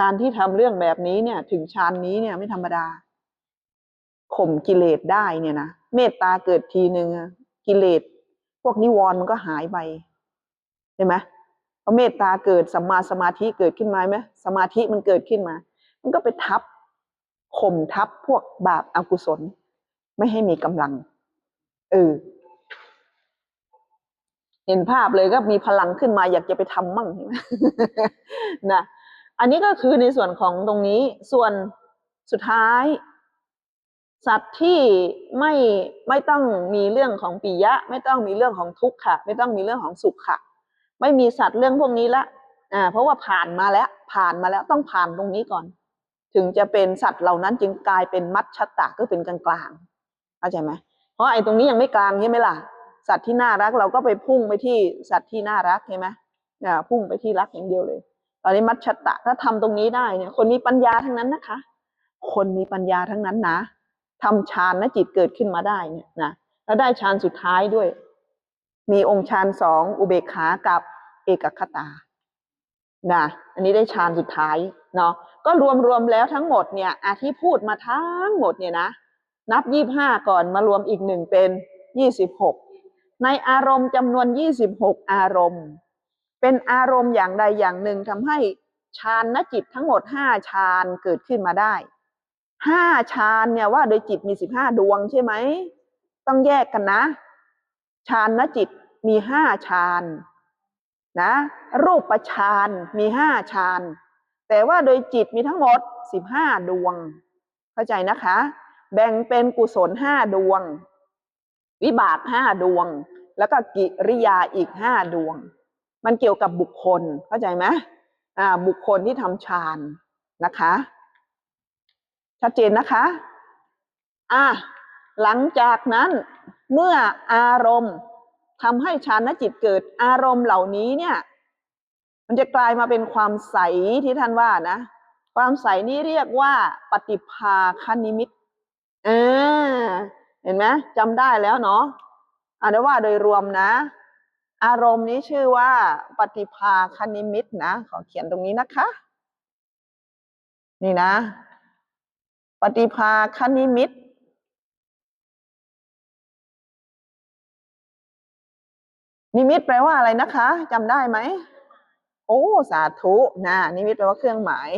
การที่ทำเรื่องแบบนี้เนี่ย ถึงฌานนี้เนี่ยไม่ธรรมดาข่มกิเลสได้เนี่ยนะเมตตาเกิดทีหนึ่งกิเลสพวกนิวรณ์มันก็หายไปเห็นไหมพอเมตตาเกิดสัมมาสมาธิเกิดขึ้นมาไหมสมาธิมันเกิดขึ้นมา มันก็ไปทับข่มทับพวกบาปอากุศล ไม่ให้มีกำลังเออเห็นภาพเลยก็มีพลังขึ้นมาอยากจะไปทำมั่งเห็นไหมนะ อันนี้ก็คือในส่วนของตรงนี้ส่วนสุดท้าย สัตว์ที่ไม่ไม่ต้องมีเรื่องของปิยะ ไม่ต้องมีเรื่องของทุกข์ค่ะไม่ต้องมีเรื่องของสุขค่ะ ไม่มีสัตว์เรื่องพวกนี้ละอ่าเพราะว่าผ่านมาแล้วผ่านมาแล้วต้องผ่านตรงนี้ก่อน ถึงจะเป็นสัตว์เหล่านั้นจึงกลายเป็นมัชชตะก็เป็นกลางกลางเข้าใจไหมเพราะไอ้ตรงนี้ยังไม่กลางใช่ไหมล่ะสัตว์ที่น่ารักเราก็ไปพุ่งไปที่สัตว์ที่น่ารักใช่ไหมอ่าพุ่งไปที่รักอย่างเดียวเลย อนนี้มัชชตะ ถ้าทำตรงนี้ได้เนี่ย คนมีปัญญาทั้งนั้นนะคะ คนมีปัญญาทั้งนั้นนะทำฌานนะจิตเกิดขึ้นมาได้เนี่ยนะแล้วได้ฌานสุดท้ายด้วย มีองค์ฌานสองอุเบกขากับเอกคตานะอันนี้ได้ฌานสุดท้ายเนาะก็รวมรวมๆแล้วทั้งหมดเนี่ยอาที่พูดมาทั้งหมดเนี่ยนะ นับยี่บห้าก่อนมารวมอีกหนึ่งเป็นยี่สิบหกในอารมณ์จำนวนยี่สิบหกอารมณ์ เป็นอารมณ์อย่างใดอย่างหนึ่งทำให้ฌานนจิตทั้งหมดห้าฌานเกิดขึ้นมาได้ห้าฌานเนี่ยว่าโดยจิตมีสิบห้าดวงใช่ไหม ต้องแยกกันนะฌานนจิตมีห้าฌานนะรูปฌานมีห้าฌานแต่ว่าโดยจิตมีทั้งหมดสิบห้าดวง เข้าใจนะคะ แบ่งเป็นกุศลห้าดวง วิบากห้าดวง แล้วก็กิริยาอีกห้าดวง มันเกี่ยวกับบุคคลเข้าใจไหมอ่าบุคคลที่ทำฌานนะคะ ชัดเจนนะคะอะหลังจากนั้นเมื่ออารมณ์ทำให้ฌานจิตเกิดอารมณ์เหล่านี้เนี่ย มันจะกลายมาเป็นความใสที่ท่านว่านะ ความใสนี้เรียกว่าปฏิภาคนิมิตเออเห็นไหมจำได้แล้วเนาะอ่านว่าโดยรวมนะ อารมณ์นี้ชื่อว่าปฏิภาคนิมิตนะขอเขียนตรงนี้นะคะ นี่นะ ปฏิภาคนิมิตนิมิตแปลว่าอะไรนะคะจำได้ไหมโอ้สาธุนะนิมิตแปลว่าเครื่องหมาย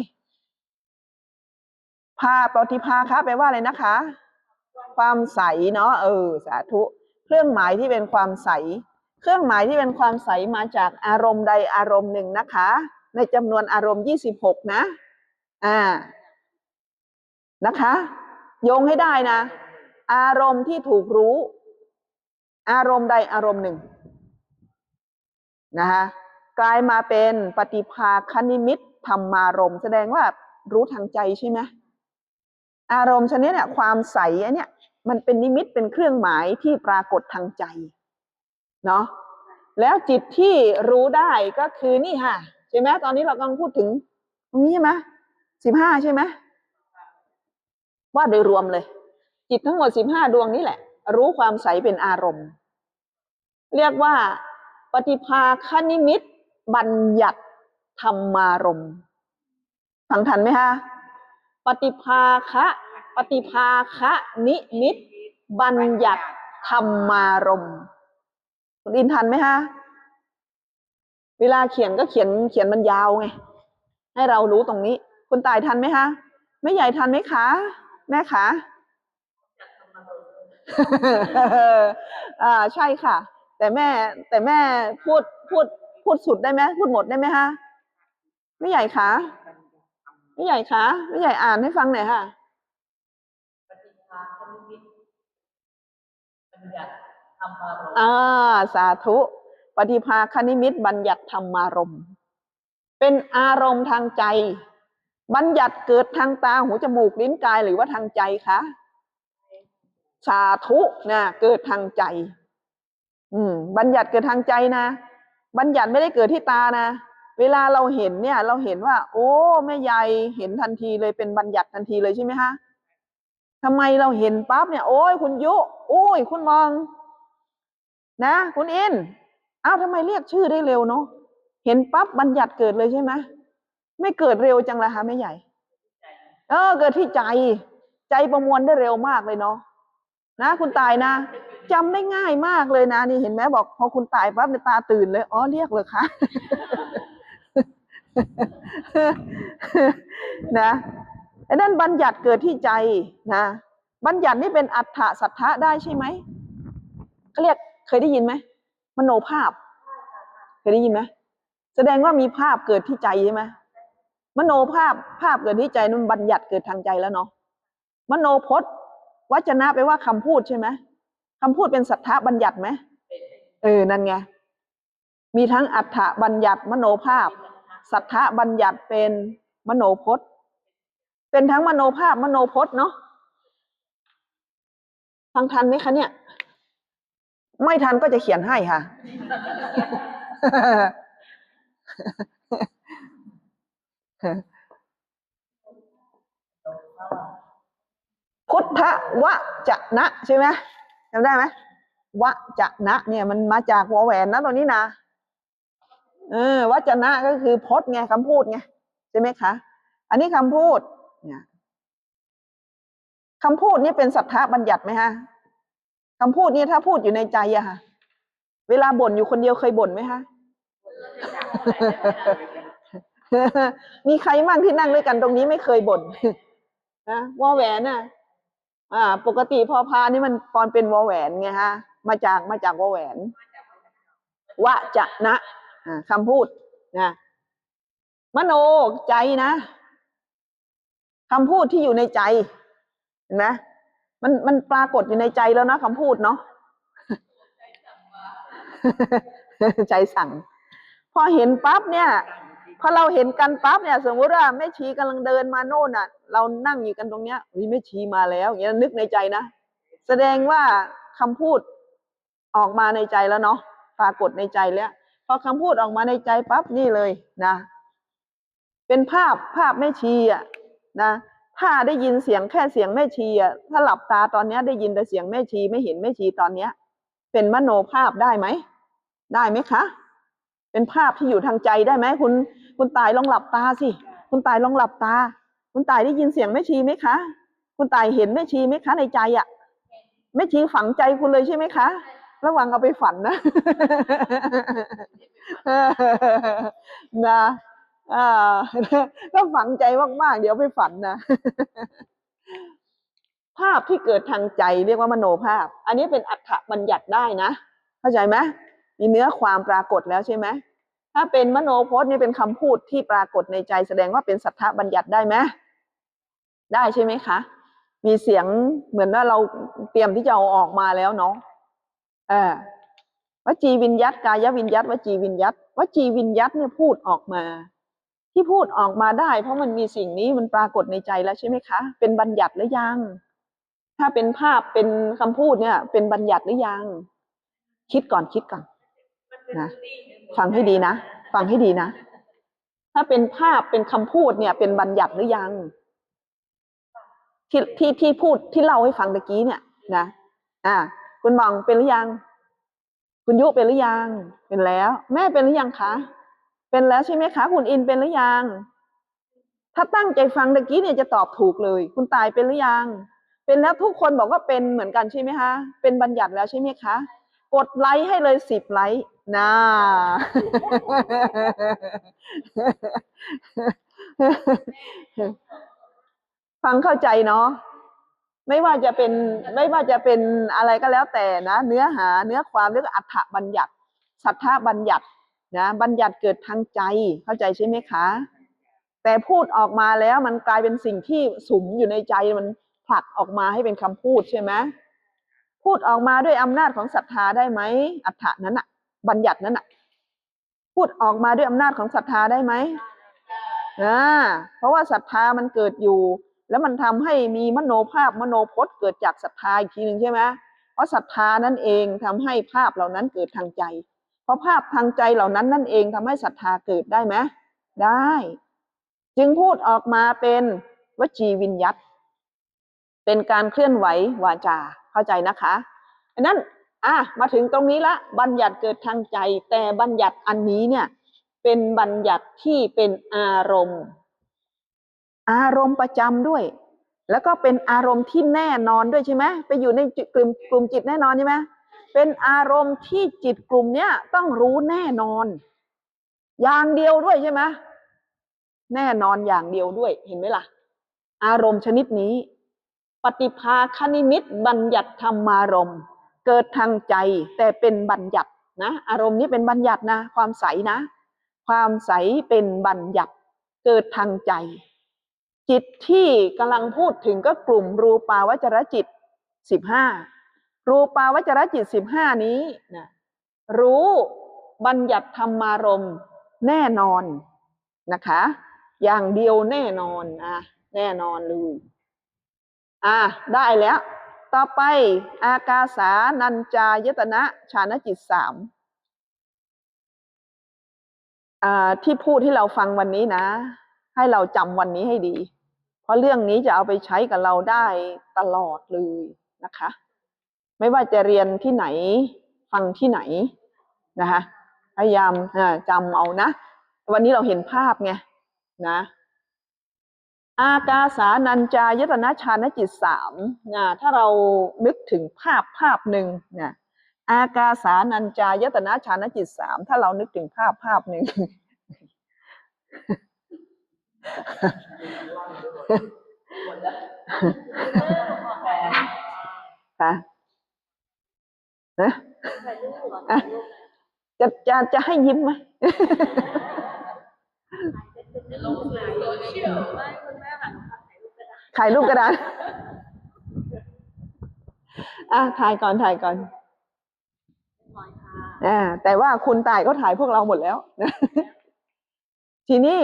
ภาปฏิภาคะแปลว่าอะไรนะคะ ความใสเนาะเออ สาธุ เครื่องหมายที่เป็นความใส เครื่องหมายที่เป็นความใสมาจากอารมณ์ใดอารมณ์หนึ่งนะคะ ในจำนวนอารมณ์ยี่สิบหกนะ อ่า นะคะ โยงให้ได้นะ อารมณ์ที่ถูกรู้ อารมณ์ใดอารมณ์หนึ่ง นะคะกลายมาเป็นปฏิภาคนิมิตธรรมารมณ์แสดงว่ารู้ทางใจใช่ไหมอารมณ์ชนิดเนี่ยความใสอันเนี้ยมันเป็นนิมิตเป็นเครื่องหมายที่ปรากฏทางใจ เนาะแล้วจิตที่รู้ได้ก็คือนี่ค่ะใช่ไหมตอนนี้เรากำลังพูดถึงตรงนี้ใช่ไหมสิบห้าใช่ไหมว่าโดยรวมเลย จิตทั้งหมดสิบห้าดวงนี้แหละ รู้ความใสเป็นอารมณ์ เรียกว่า ปฏิภาคนิมิต บัญญัติธรรมารมณ์ฟังทันไหมคะปฏิภาคะปฏิภาคะนิมิต บัญญัติธรรมารมณ์ คุณอินทันไหมคะเวลาเขียนก็เขียนเขียนมันยาวไง ให้เรารู้ตรงนี้ คุณตายทันไหมคะไม่ใหญ่ทันไหมคะ แม่คะอ่าใช่ค่ะ แต่แม่ แต่แม่พูดพูดพูดสุดได้ไหมพูดหมดได้ไหมคะไม่ใหญ่คะไม่ใหญ่คะไม่ใหญ่อ่านให้ฟังหน่อยค่ะปฏิภาคมิตบัญญัติ ธรรมารมณ์อ่าสาธุ ปฏิภาคณิมิตบัญญัติธรรมารมณ์เป็นอารมณ์ทางใจ บัญญัติเกิดทางตาหูจมูกลิ้นกายหรือว่าทางใจคะสาธุนะเกิดทางใจ อืม บัญญัติเกิดทางใจนะ บัญญัติไม่ได้เกิดที่ตานะ เวลาเราเห็นเนี่ย เราเห็นว่า โอ้แม่ยายเห็นทันทีเลยเป็นบัญญัติทันทีเลยใช่ไหมคะทำไมเราเห็นปั๊บเนี่ย โอ้ยคุณยุ โอ้ยคุณมอง นะคุณอินอ้าวทำไมเรียกชื่อได้เร็วเนาะเห็นปั๊บบัญญัติเกิดเลยใช่ไหมไม่เกิดเร็วจังละคะแม่ใหญ่ เออ เกิดที่ใจ ใจประมวลได้เร็วมากเลยเนาะนะ คุณตายนะจำได้ง่ายมากเลยนะ นี่เห็นไหมบอก พอคุณตายปั๊บเนี่ยตาตื่นเลยอ๋อเรียกเลยคะนะไอ้นั่นบัญญัติเกิดที่ใจนะ บัญญัตินี่เป็นอัฏฐสัทธะได้ใช่ไหมเขาเรียก เคยได้ยินไหมมโนภาพ เคยได้ยินไหมแสดงว่ามีภาพเกิดที่ใจใช่ไหมมโนภาพภาพเกิดที่ใจนั่นบัญญัติเกิดทางใจแล้วเนาะมโนพจน์วจนะไปว่าคำพูดใช่ไหมคำพูดเป็นสัทธะบัญญัติไหมเออนั่นไงมีทั้งอัฏฐบัญญัติ มโนภาพ สัทธะบัญญัติเป็นมโนพจน์ เป็นทั้งมโนภาพมโนพจน์เนาะฟังทันไหมคะเนี่ย ไม่ทันก็จะเขียนให้ค่ะ พุทธวจนะใช่ไหมจำได้ไหมวจนะเนี่ยมันมาจากหัวแหวนนะตัวนี้นะเออวจนะก็คือพจน์ไงคำพูดไงใช่ไหมคะ อันนี้คำพูดเนี่ยคำพูดนี่เป็นสัทธะบัญญัติไหมฮะ คำพูดเนี่ยถ้าพูดอยู่ในใจอะค่ะ เวลาบ่นอยู่คนเดียวเคยบ่นไหมคะมีใครมั่งที่นั่งด้วยกันตรงนี้ไม่เคยบ่นนะวอแหวนน่ะอ่า ปกติพอพานี่มันตอนเป็นวอแหวนไงฮะ มาจากมาจากวอแหวนวะจะนะคำพูดนะมโนใจนะคำพูดที่อยู่ในใจเห็นไหม มันมันปรากฏอยู่ในใจแล้วนะคำพูดเนาะใจสั่ง พอเห็นปั๊บเนี่ยพอเราเห็นกันปั๊บเนี่ย สมมติว่าแม่ชีกำลังเดินมาโน่นน่ะ เรานั่งอยู่กันตรงเนี้ยวิแม่ชีมาแล้วอย่างเงี้ยนึกในใจนะแสดงว่าคำพูดออกมาในใจแล้วเนาะปรากฏในใจแล้วพอคำพูดออกมาในใจปั๊บนี่เลยนะ เป็นภาพภาพแม่ชีอะนะ ถ้าได้ยินเสียงแค่เสียงแม่ชีอะถ้าหลับตาตอนนี้ได้ยินแต่เสียงแม่ชีไม่เห็นแม่ชีตอนเนี้ย เป็นมโนภาพได้ไหม ได้ไหมคะ เป็นภาพที่อยู่ทางใจได้ไหมคุณคุณตายลองหลับตาสิคุณตายลองหลับตา คุณตายได้ยินเสียงแม่ชีไหมคะ คุณตายเห็นแม่ชีไหมคะ ในใจอะ่ะแม่ชีฝังใจคุณเลยใช่ไหมคะ ระวังเอาไปฝันนะนะ อ่าก็ฝังใจมากๆ เดี๋ยวไปฝันนะ ภาพที่เกิดทางใจเรียกว่ามโนภาพ อันนี้เป็นอัฏฐบัญญัติได้นะ เข้าใจไหมมีเนื้อความปรากฏแล้วใช่ไหมถ้าเป็นมโนพจน์นี่เป็นคำพูดที่ปรากฏในใจแสดงว่าเป็นสัทธบัญญัติได้ไหมได้ใช่ไหมคะ มีเสียงเหมือนว่าเราเตรียมที่จะเอาออกมาแล้วเนาะเออวจีวิญยัตกายวิญยัตวจีวิญยัตวจีวิญยัตเนี่ยพูดออกมา ที่พูดออกมาได้ เพราะมันมีสิ่งนี้มันปรากฏในใจแล้วใช่ไหมคะ เป็นบัญญัติหรือยัง ถ้าเป็นภาพเป็นคำพูดเนี่ย เป็นบัญญัติหรือยัง คิดก่อนคิดก่อนนะฟังให้ดีนะฟังให้ดีนะ ถ้าเป็นภาพเป็นคำพูดเนี่ย เป็นบัญญัติหรือยัง ที่ที่ที่พูดที่เล่าให้ฟังตะกี้เนี่ยนะอ่า คุณมองเป็นหรือยัง คุณยุเป็นหรือยัง เป็นแล้ว แม่เป็นหรือยังคะ เป็นแล้วใช่ไหมคะ คุณอินเป็นหรือยัง ถ้าตั้งใจฟังตะกี้เนี่ยจะตอบถูกเลย คุณตายเป็นหรือยัง เป็นแล้วทุกคนบอกว่าเป็นเหมือนกันใช่ไหมคะ เป็นบัญญัติแล้วใช่ไหมคะ กดไลค์ให้เลยสิบไลค์นะฟังเข้าใจเนาะไม่ว่าจะเป็นไม่ว่าจะเป็นอะไรก็แล้วแต่นะ เนื้อหาเนื้อความเรียกว่าอัฏฐบัญญัติ สัทธบัญญัติ นะบัญญัติเกิดทางใจเข้าใจใช่ไหมคะ แต่พูดออกมาแล้วมันกลายเป็นสิ่งที่สุมอยู่ในใจมันผลักออกมาให้เป็นคำพูดใช่ไหมพูดออกมาด้วยอำนาจของศรัทธาได้ไหมอัฏฐนั้นอะบัญญัตินั้นอะพูดออกมาด้วยอำนาจของศรัทธาได้ไหมอ่าเพราะว่าศรัทธามันเกิดอยู่ แล้วมันทำให้มีมโนภาพมโนพจน์เกิดจากศรัทธาอีกทีหนึ่งใช่ไหมเพราะศรัทธานั่นเองทำให้ภาพเหล่านั้นเกิดทางใจ ราะภาพทางใจเหล่านั้นนั่นเองทำให้ศรัทธาเกิดได้ไหมได้ จึงพูดออกมาเป็นวจีวิญยัตเป็นการเคลื่อนไหววาจาเข้าใจนะคะอันนั้นอะมาถึงตรงนี้ละบัญญัติเกิดทางใจ แต่บัญญัติอันนี้เนี่ย เป็นบัญญัติที่เป็นอารมณ์ อารมณ์ประจำด้วย แล้วก็เป็นอารมณ์ที่แน่นอนด้วยใช่ไหมไปอยู่ในกลุ่มกลุ่มจิตแน่นอนใช่ไหม เป็นอารมณ์ที่จิตกลุ่มเนี้ยต้องรู้แน่นอน อย่างเดียวด้วยใช่ไหมแน่นอนอย่างเดียวด้วยเห็นไหมล่ะ อารมณ์ชนิดนี้ ปฏิภาคณิมิตบัญญัติธรรมารมณ์ เกิดทางใจแต่เป็นบัญญัตินะอารมณ์นี้เป็นบัญญัตินะ ความใสนะ ความใสเป็นบัญญัติ เกิดทางใจ จิตที่กำลังพูดถึงก็กลุ่มรูปาวจรจิตสิบห้า รูปาวจรจิตสิบห้านี้นะรู้บัญญัติธรรมารมณ์แน่นอนนะคะ อย่างเดียวแน่นอนอะแน่นอนเลยอะได้แล้ว ต่อไปอากาสานัญจายตนะชานจิตสามอ่าที่พูดที่เราฟังวันนี้นะ ให้เราจำวันนี้ให้ดี เพราะเรื่องนี้จะเอาไปใช้กับเราได้ตลอดเลยนะคะ ไม่ว่าจะเรียนที่ไหนฟังที่ไหนนะคะพยายามจำเอานะ วันนี้เราเห็นภาพไงนะ อากาสานัญจายตนะชานจิตสามนะถ้าเรานึกถึงภาพภาพหนึ่งนะอากาสานัญจายตนะชานจิตสามถ้าเรานึกถึงภาพภาพหนึ่งค่ะ นะจะจะจะให้ยิ้มไหมลงสื่อโซเชียลไม่คุณแม่หันมาถ่ายรูปกระดาษถ่ายรูปกระดาษอะถ่ายก่อนถ่ายก่อนอ่าแต่ว่าคุณตายก็ถ่ายพวกเราหมดแล้วนะทีนี้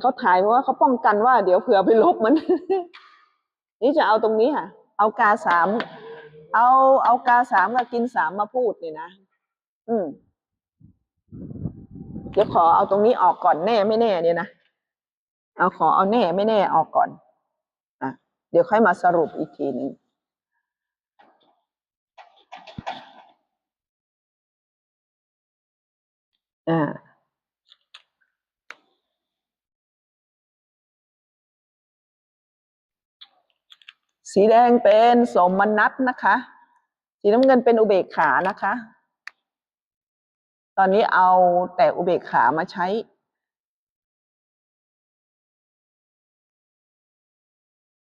เขาถ่ายเพราะว่าเขาป้องกันว่าเดี๋ยวเผื่อไปลบมัน นี่จะเอาตรงนี้ค่ะ เอากาสาม เอาเอากาสามกับกินสามมาพูดเนี่ยนะ อืมเดี๋ยวขอเอาตรงนี้ออกก่อนแน่ไม่แน่เนี่ยนะเอาขอเอาแน่ไม่แน่ออกก่อน อะ เดี๋ยวค่อยมาสรุปอีกทีหนึ่งอ่า สีแดงเป็นสมนัตนะคะ สีน้ำเงินเป็นอุเบกขานะคะ ตอนนี้เอาแต่อุเบกขามาใช้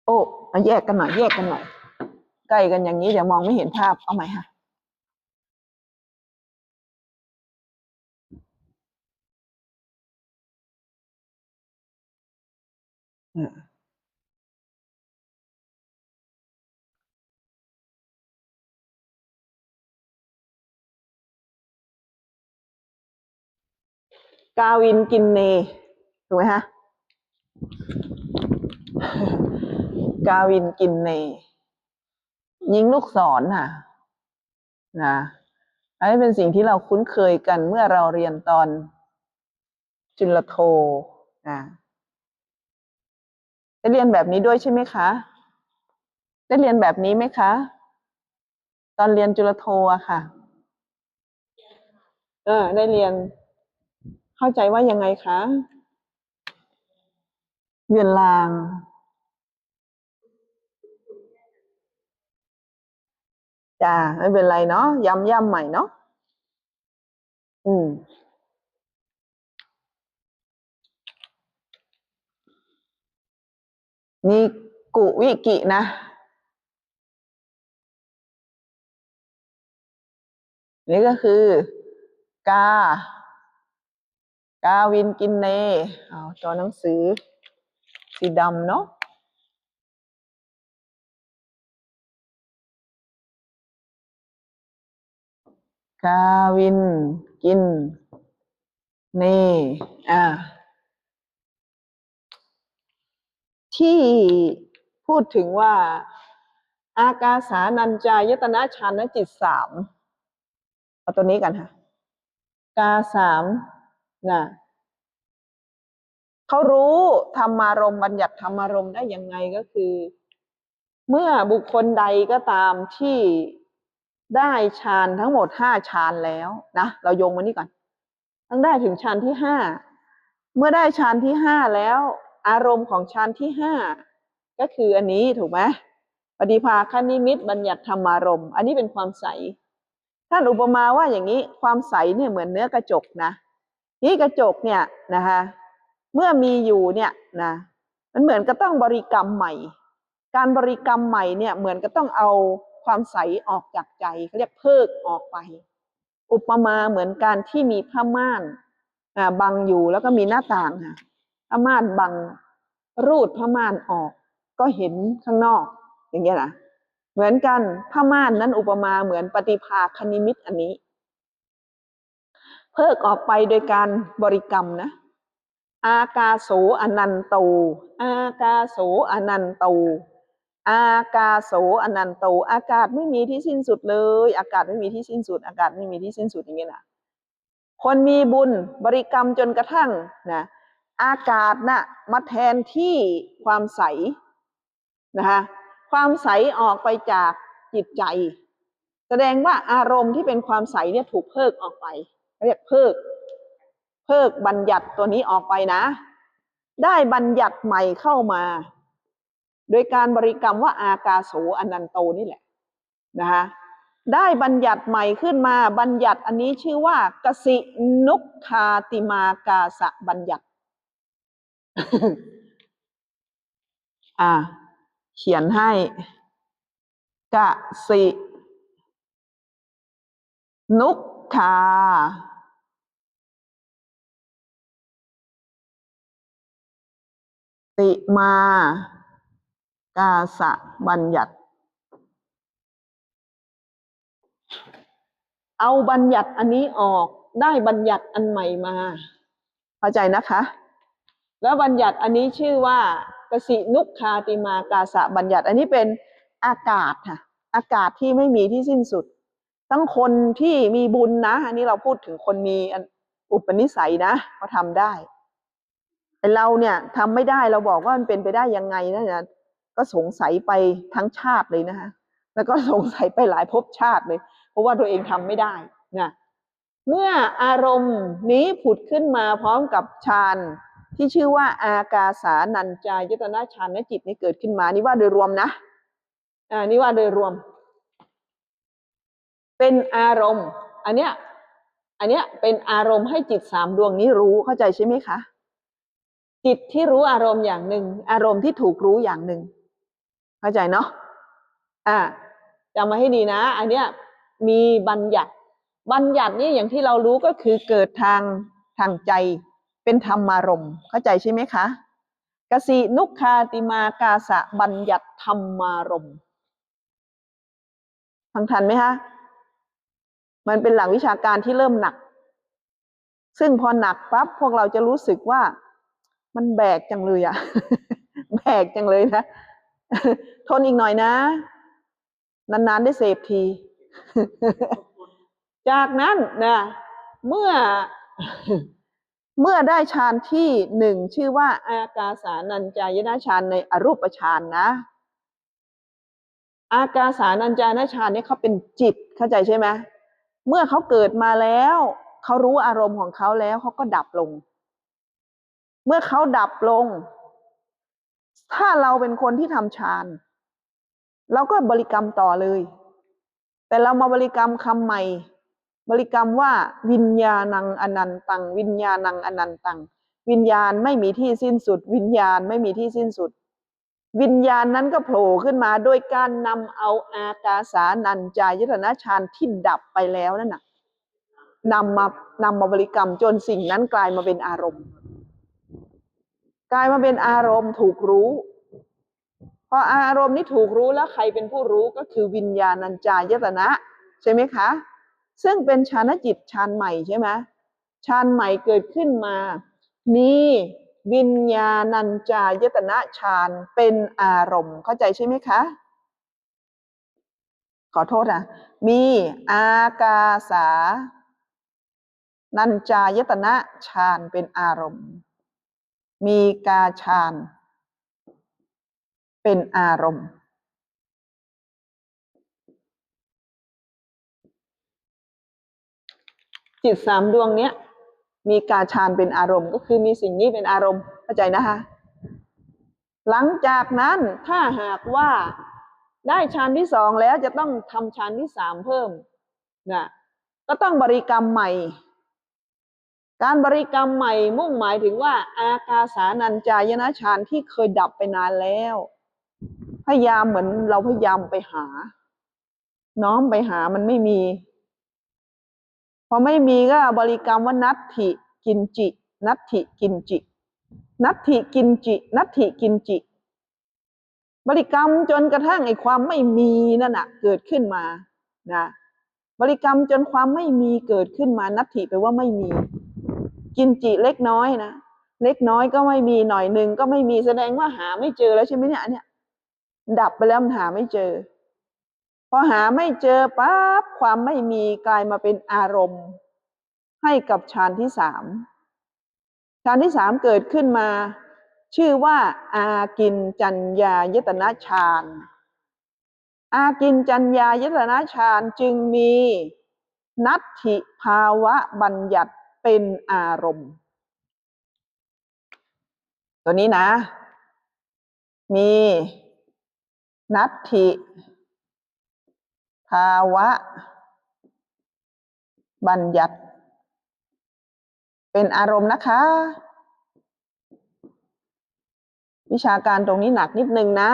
โอ้มาแยกกันหน่อย แยกกันหน่อย ใกล้กันอย่างนี้เดี๋ยวมองไม่เห็นภาพ เอาใหม่ค่ะอ กาวินกินเน ถูกไหมฮะ กาวินกินเน ยิงลูกศรน่ะนะอันนี้เป็นสิ่งที่เราคุ้นเคยกันเมื่อเราเรียนตอนจุลโทนะได้เรียนแบบนี้ด้วยใช่ไหมคะ ได้เรียนแบบนี้ไหมคะ ตอนเรียนจุลโทอะค่ะ เออได้เรียน เข้าใจว่ายังไงคะเวียนลาง จ้าไม่เป็นไรเนาะย้ำย้ำใหม่เนาะอืมนี่กุวิกินะนี่ก็คือกา กาวินกินเนเอาจอหนังสือ สีดำเนาะกาวินกินเนอ่าที่พูดถึงว่า อากาสานัญจายตนะชานจิตสามเอาตัวนี้กันค่ะ กาสาม นะเขารู้ธรรมารมบัญญัติธรรมารมได้ยังไงก็คือ เมื่อบุคคลใดก็ตามที่ได้ฌานทั้งหมดห้าฌานแล้วนะเราโยงมานี่ก่อนต้งได้ถึงฌานที่ห้าเมื่อได้ฌานที่ห้าแล้ว อารมณ์ของฌานที่ห้าก็คืออันนี้ถูกไหมปฏิภาคนิมิตบัญญัติธรรมารมอันนี้เป็นความใสท่านอุปมาว่าอย่างนี้ความใสเนี่ยเหมือนเนื้อกระจกนะ นี่กระจกเนี่ยนะคะเมื่อมีอยู่เนี่ยนะมันเหมือนก็ต้องบริกรรมใหม่ การบริกรรมใหม่เนี่ยเหมือนก็ต้องเอาความใสออกจากใจเขาเรียกเพิกออกไป อุปมาเหมือนการที่มีผ้าม่านบังอยู่แล้วก็มีหน้าต่างค่ะผ้าม่านบังรูดผ้าม่านออก ก็เห็นข้างนอก อย่างเงี้ยนะเหมือนกันผ้าม่านนั้นอุปมาเหมือนปฏิภาคณิมิตอันนี้ เพิกออกไปโดยการบริกรรมนะ อากาโสอนันโต อากาโสอนันโต อากาโสอนันโต อากาศไม่มีที่สิ้นสุดเลย อากาศไม่มีที่สิ้นสุด อากาศไม่มีที่สิ้นสุดอย่างเงี้ยนะคนมีบุญบริกรรมจนกระทั่งนะอากาศน่ะมาแทนที่ความใสนะคะความใสออกไปจากจิตใจ แสดงว่าอารมณ์ที่เป็นความใสเนี่ยถูกเพิกออกไป เรียกเพิก เพิกบัญญัติตัวนี้ออกไปนะ ได้บัญญัติใหม่เข้ามา โดยการบริกรรมว่าอากาโสอนันโตนี่แหละนะคะได้บัญญัติใหม่ขึ้นมา บัญญัติอันนี้ชื่อว่ากสินุกคาติมากาสะบัญญัติ อ่า เขียนให้กสินุกคา ติมา กาสะบัญญัติ เอาบัญญัติอันนี้ออกได้บัญญัติอันใหม่มา เข้าใจนะคะ แล้วบัญญัติอันนี้ชื่อว่ากสินุกคาติมากาสะบัญญัติ อันนี้เป็นอากาศค่ะ อากาศที่ไม่มีที่สิ้นสุด ทั้งคนที่มีบุญนะ อันนี้เราพูดถึงคนมีอุปนิสัยนะเขาทำได้ เราเนี่ยทำไม่ได้เราบอกว่ามันเป็นไปได้ยังไงนะเนี่ยก็สงสัยไปทั้งชาติเลยนะคะแล้วก็สงสัยไปหลายภพชาติเลย เพราะว่าตัวเองทำไม่ได้นะเมื่ออารมณ์นี้ผุดขึ้นมาพร้อมกับฌานที่ชื่อว่าอากาสานัญจายตนะฌานจิตนี้เกิดขึ้นมานี่ว่าโดยรวมนะอ่านี่ว่าโดยรวม เป็นอารมณ์ อันเนี้ยอันเนี้ยเป็นอารมณ์ให้จิตสามดวงนี้รู้เข้าใจใช่ไหมคะ จิตที่รู้อารมณ์อย่างหนึ่ง อารมณ์ที่ถูกรู้อย่างหนึ่ง เข้าใจเนาะอ่าจำมาให้ดีนะ อันเนี้ยมีบัญญัติ บัญญัตินี่อย่างที่เรารู้ก็คือเกิดทางทางใจ เป็นธรรมารมณ์ เข้าใจใช่ไหมคะกสินุคาติมากาสะบัญญัติธรรมารมณ์ฟังทันไหมคะ มันเป็นหลักวิชาการที่เริ่มหนัก ซึ่งพอหนักปั๊บพวกเราจะรู้สึกว่า มันแบกจังเลยอะแบกจังเลยนะ ทนอีกหน่อยนะ นานๆได้เสพที จากนั้นนะเมื่อ เมื่อได้ฌานที่หนึ่งชื่อว่า อากาสานัญจายนะฌานในอรูปฌานนะ อากาสานัญจายนะฌานนี่เขาเป็นจิตเข้าใจใช่ไหมเมื่อเขาเกิดมาแล้ว เขารู้อารมณ์ของเขาแล้วเขาก็ดับลง เมื่อเขาดับลง ถ้าเราเป็นคนที่ทำฌานเราก็บริกรรมต่อเลย แต่เรามาบริกรรมคำใหม่ บริกรรมว่าวิญญาณังอนันตัง วิญญาณังอนันตัง วิญญาณไม่มีที่สิ้นสุด วิญญาณไม่มีที่สิ้นสุด วิญญาณนั้นก็โผล่ขึ้นมาโดยการนำเอาอากาสานัญจายตนะฌานที่ดับไปแล้วนั่นน่ะนำมานำมาบริกรรมจนสิ่งนั้นกลายมาเป็นอารมณ์ กลายมาเป็นอารมณ์ถูกรู้พออารมณ์นี้ถูกรู้แล้วใครเป็นผู้รู้ก็คือวิญญาณัญจายตนะใช่ไหมคะ ซึ่งเป็นฌานจิตฌานใหม่ใช่ไหมฌานใหม่เกิดขึ้นมา มีวิญญาณัญจายตนะฌานเป็นอารมณ์เข้าใจใช่ไหมคะ ขอโทษนะมีอากาสานัญจายตนะฌานเป็นอารมณ์ มีกาฌานเป็นอารมณ์ จิตสามดวงเนี้ย มีกาชานเป็นอารมณ์ ก็คือมีสิ่งนี้เป็นอารมณ์เข้าใจนะคะ หลังจากนั้นถ้าหากว่าได้ฌานที่สองแล้วจะต้องทำฌานที่สามเพิ่มนะก็ต้องบริกรรมใหม่ การบริกรรมใหม่มุ่งหมายถึงว่า อากาสานัญจายนะฌานที่เคยดับไปนานแล้ว พยายามเหมือนเราพยายามไปหา น้อมไปหามันไม่มี พอไม่มีก็บริกรรมว่านัตถิกินจิ นัตถิกินจิ นัตถิกินจิ นัตถิกินจิ บริกรรมจนกระทั่งไอ้ความไม่มีนั่นน่ะเกิดขึ้นมานะบริกรรมจนความไม่มีเกิดขึ้นมานัตถิแปลว่าไม่มี กินจิเล็กน้อยนะเล็กน้อยก็ไม่มีหน่อยหนึ่งก็ไม่มีแสดงว่าหาไม่เจอแล้วใช่ไหมเนี่ยเนี่ย ดับไปแล้วมันหาไม่เจอ พอหาไม่เจอปั๊บความไม่มีกลายมาเป็นอารมณ์ ให้กับฌานที่สามฌานที่สามเกิดขึ้นมา ชื่อว่า อากินจัญญายตนะฌานอากินจัญญายตนะฌานจึงมีนัตถิภาวะบัญญัติ เป็นอารมณ์ ตัวนี้นะ มีนัตถิภาวะ บัญญัติ เป็นอารมณ์นะคะ วิชาการตรงนี้หนักนิดนึงนะ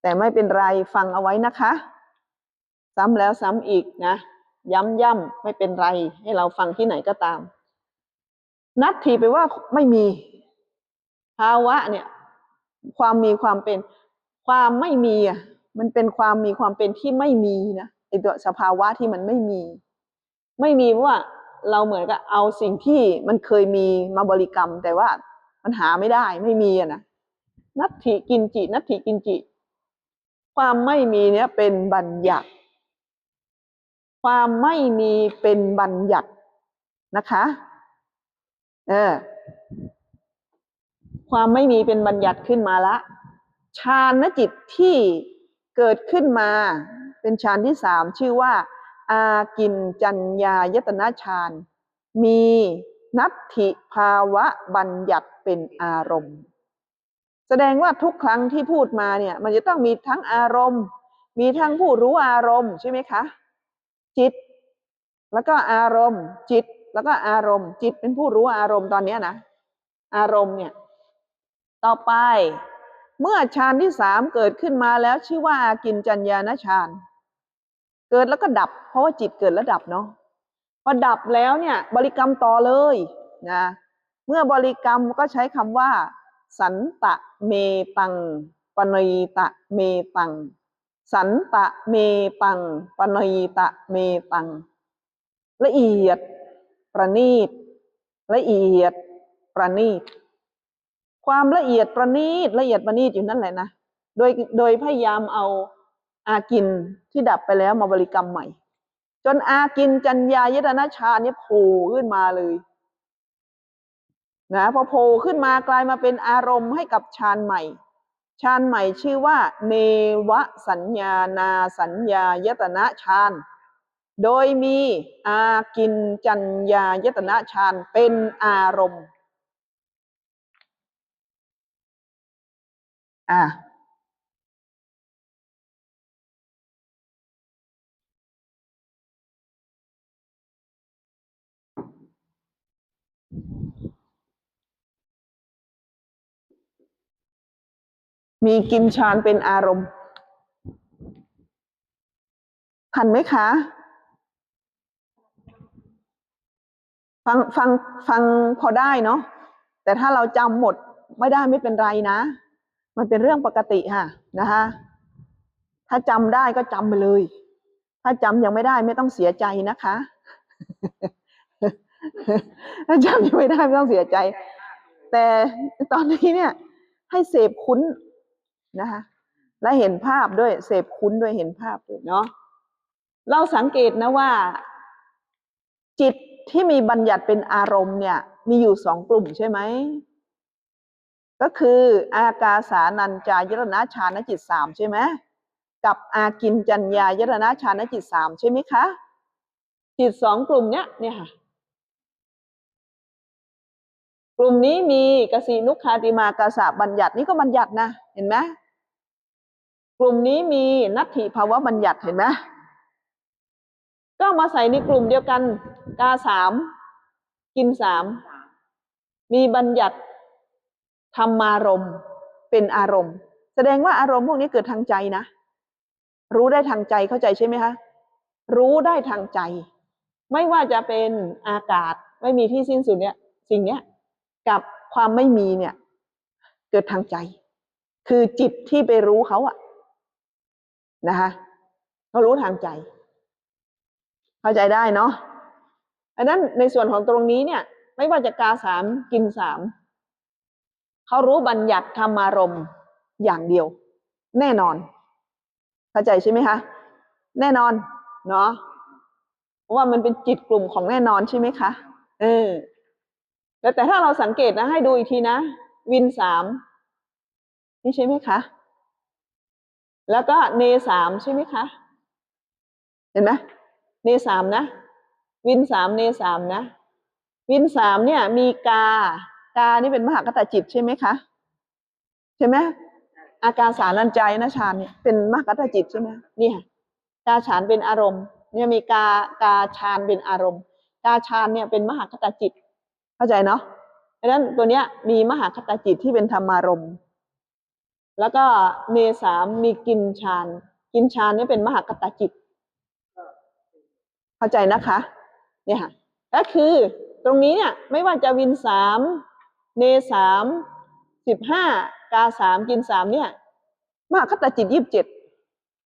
แต่ไม่เป็นไรฟังเอาไว้นะคะ ซ้ำแล้วซ้ำอีกนะ ย้ำย่ำไม่เป็นไร ให้เราฟังที่ไหนก็ตาม นัตถีไปว่าไม่มี ภาวะเนี่ย ความมีความเป็น ความไม่มีอะมันเป็นความมีความเป็นที่ไม่มีนะไอตัวสภาวะที่มันไม่มี ไม่มีเพราะว่าเราเหมือนกับเอาสิ่งที่มันเคยมีมาบริกรรม แต่ว่ามันหาไม่ได้ไม่มีอะนะนัตถิกินจิ นัตถิกินจิ ความไม่มีเนี่ยเป็นบัญญัติ ความไม่มีเป็นบัญญัตินะคะ เออ ความไม่มีเป็นบัญญัติขึ้นมาละฌานนจิตที่เกิดขึ้นมา เป็นฌานที่สามชื่อว่า อากินจัญญายตนะฌานมีนัตถิภาวะบัญญัติเป็นอารมณ์ แสดงว่าทุกครั้งที่พูดมาเนี่ย มันจะต้องมีทั้งอารมณ์ มีทั้งผู้รู้อารมณ์ใช่ไหมคะ จิต แล้วก็อารมณ์ จิต แล้วก็อารมณ์ จิตเป็นผู้รู้อารมณ์ตอนนี้นะอารมณ์เนี่ย ต่อไป เมื่อฌานที่สามเกิดขึ้นมาแล้วชื่อว่าอากินจัญญาณฌานเกิดแล้วก็ดับ เพราะว่าจิตเกิดแล้วดับเนาะพอดับแล้วเนี่ย บริกรรมต่อเลยนะเมื่อบริกรรมก็ใช้คำว่า สันตะเมตังปณีตะเมตัง สันตะเมตังปณีตะเมตัง ละเอียด ประณีต ละเอียด ประณีต ความละเอียดประณีตละเอียดประณีตอยู่นั่นแหละนะ โดยโดยพยายามเอาอากินที่ดับไปแล้วมาบริกรรมใหม่ จนอากินจัญญายตนะฌาเนี่ยโผล่ขึ้นมาเลยนะพอโผล่ขึ้นมากลายมาเป็นอารมณ์ให้กับฌานใหม่ ฌานใหม่ชื่อว่า เนวสัญญานาสัญญายตนะฌาน โดยมีอากินจัญญายตนะฌานเป็นอารมณ์ อะ มีกินฌานเป็นอารมณ์ ทันไหมคะ ฟังฟังฟังพอได้เนาะแต่ถ้าเราจำหมดไม่ได้ไม่เป็นไรนะ มันเป็นเรื่องปกติค่ะนะคะถ้าจำได้ก็จำไปเลย ถ้าจำยังไม่ได้ไม่ต้องเสียใจนะคะ ถ้าจำยังไม่ได้ไม่ต้องเสียใจ แต่ตอนนี้เนี่ยให้เสพคุ้น นะคะ และเห็นภาพด้วยเสพคุ้นด้วยเห็นภาพด้วยเนาะเราสังเกตนะว่า จิตที่มีบัญญัติเป็นอารมณ์เนี่ย มีอยู่สองกลุ่มใช่ไหมก็คืออากาสานัญจายตนะฌานจิตสามใช่ไหมกับอากินจัญญายตนะฌานจิตสามใช่ไหมคะ จิตสองกลุ่มเนี้ยเนี่ยค่ะกลุ่มนี้มีกสีนุคาติมากาสะบัญญัตินี่ก็บัญญัตินะ เห็นไหม กลุ่มนี้มีนัตถิภาวะบัญญัติเห็นไหมก็มาใส่ในกลุ่มเดียวกัน กาสามกินสามสามมีบัญญัติธรรมารมณ์เป็นอารมณ์ แสดงว่าอารมณ์พวกนี้เกิดทางใจนะ รู้ได้ทางใจเข้าใจใช่ไหมคะรู้ได้ทางใจ ไม่ว่าจะเป็นอากาศไม่มีที่สิ้นสุดเนี่ย สิ่งเนี้ยกับความไม่มีเนี่ย เกิดทางใจ คือจิตที่ไปรู้เขาอะ นะคะเขารู้ทางใจ เข้าใจได้เนาะอันนั้นในส่วนของตรงนี้เนี่ย ไม่ว่าจะกาสามกินสามเขารู้บัญญัติธรรมารมณ์อย่างเดียว แน่นอน เข้าใจใช่ไหมคะ แน่นอนเนาะเพราะว่ามันเป็นจิตกลุ่มของแน่นอนใช่ไหมคะเออแล้วแต่ถ้าเราสังเกตนะให้ดูอีกทีนะ วินสามนี่ใช่ไหมคะ แล้วก็เนสามใช่ไหมคะ เห็นไหมเนสามนะ วินสามเนสามนะ วินสามเนี่ย มีกา กานี่เป็นมหากตจิตใช่ไหมคะใช่ไหมอาการสารัญใจนะฌานเนี่ยเป็นมหากตจิตใช่ไหมนี่ค่ะกาฌานเป็นอารมณ์ เนี่ยมีกากาฌานเป็นอารมณ์ กาฌานเนี่ยเป็นมหากตจิต เข้าใจเนาะเพราะฉะนั้นตัวเนี้ยมีมหากตจิตที่เป็นธรรมารมณ์ แล้วก็เนสามมีกินฌานกินฌานนี่เป็นมหากตจิต เข้าใจนะคะเนี่ยค่ะก็คือตรงนี้เนี่ยไม่ว่าจะวินสามเนสามสิบห้ากาสามกินสามเนี่ยมหากตจิตยี่สิบเจ็ด